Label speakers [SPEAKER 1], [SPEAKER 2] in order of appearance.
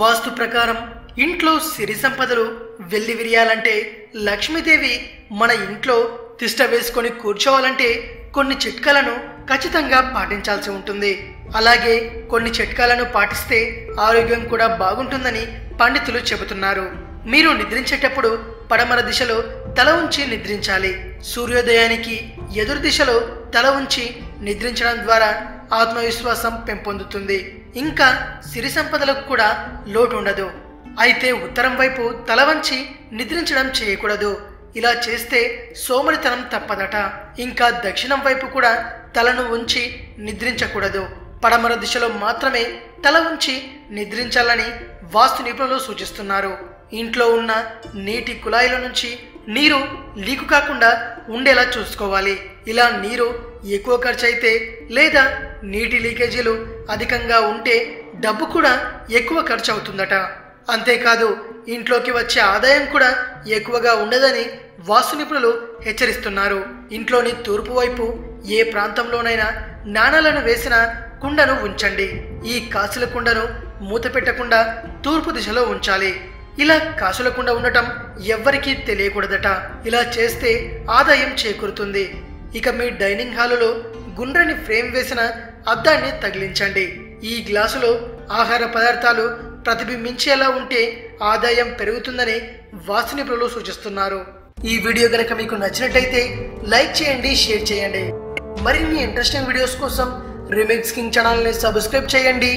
[SPEAKER 1] వాస్తు ప్రకారం ఇంట్లో సిరి సంపదలు వెల్లి విరియాలంటే లక్ష్మీదేవి మన ఇంట్లో తిష్ట వేసుకొని కూర్చోవాలంటే కొన్ని చిట్కాలను ఖచ్చితంగా పాటించాల్సి ఉంటుంది. అలాగే కొన్ని చిట్కాలను పాటిస్తే ఆరోగ్యం కూడా బాగుంటుందని పండితులు చెబుతున్నారు. మీరు నిద్రించేటప్పుడు పడమర దిశలో తల ఉంచి నిద్రించాలి. సూర్యోదయానికి ఎదురు దిశలో తల ఉంచి నిద్రించడం ద్వారా ఆత్మవిశ్వాసం పెంపొందుతుంది. ఇంకా సిరి సంపదలకు కూడా లోటు ఉండదు. అయితే ఉత్తరం వైపు తల వంచి నిద్రించడం చేయకూడదు. ఇలా చేస్తే సోమరితనం తప్పదట. ఇంకా దక్షిణం వైపు కూడా తలను ఉంచి నిద్రించకూడదు. పడమర దిశలో మాత్రమే తల ఉంచి నిద్రించాలని వాస్తు నిపుణులు సూచిస్తున్నారు. ఇంట్లో ఉన్న నీటి కుళాయిల నుంచి నీరు లీకు కాకుండా ఉండేలా చూసుకోవాలి. ఇలా నీరు ఎక్కువ ఖర్చు అయితే లేదా నీటి లీకేజీలు అధికంగా ఉంటే డబ్బు కూడా ఎక్కువ ఖర్చు అవుతుందట అంతేకాదు ఇంట్లోకి వచ్చే ఆదాయం కూడా ఎక్కువగా ఉండదని వాస్తు నిపుణులు హెచ్చరిస్తున్నారు. ఇంట్లోని తూర్పు వైపు ఏ ప్రాంతంలోనైనా నాణాలను వేసిన కుండను ఉంచండి. ఈ కాసుల కుండను మూత పెట్టకుండా తూర్పు దిశలో ఉంచాలి. ఇలా కాసులకుండా ఉండటం ఎవ్వరికీ తెలియకూడదట. ఇలా చేస్తే ఆదాయం చేకూరుతుంది. ఇక మీ డైనింగ్ హాలులో గుండ్రని ఫ్రేమ్ వేసిన అద్దాన్ని తగిలించండి. ఈ గ్లాసులో ఆహార పదార్థాలు ప్రతిబింబించేలా ఉంటే ఆదాయం పెరుగుతుందని వాసునిపులు సూచిస్తున్నారు. ఈ వీడియో గనక మీకు నచ్చినట్టయితే లైక్ చేయండి షేర్ చేయండి. మరిన్ని ఇంట్రెస్టింగ్ వీడియోస్ కోసం రిమిక్స్ కింగ్ ఛానల్ని సబ్స్క్రైబ్ చేయండి.